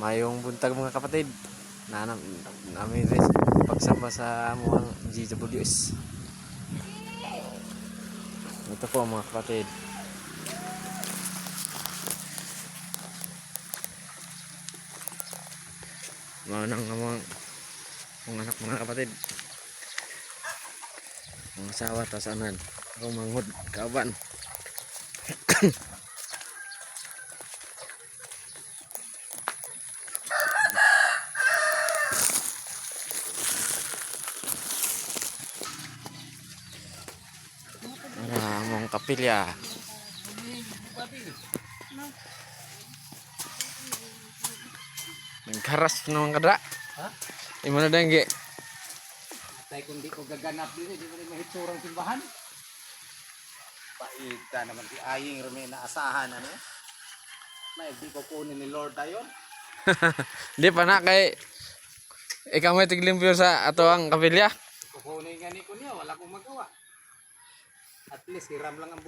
Mayong buntag mga kapatid. Na nam namin rin pagsamba sa muang GWS. Ito po mga kapatid. Mga nang mga mga anak mga kapatid. Mga asawa tas anan. Ako manghod kaban. Ah, mong kapilya. Nagkaras naman kada. Ha? Imo na dengge. Tay kung di ko gaganap din, di mo rin mahitsurang simbahan. Paita naman si Aying Rumi na asahan ano. May di ko kunin ni Lord ayon. Di pa na kay ikaw may tiglimpyo sa ato ang kapilya. Kukunin nga ni ko niya, wala akong magawa. At least hiram lang ang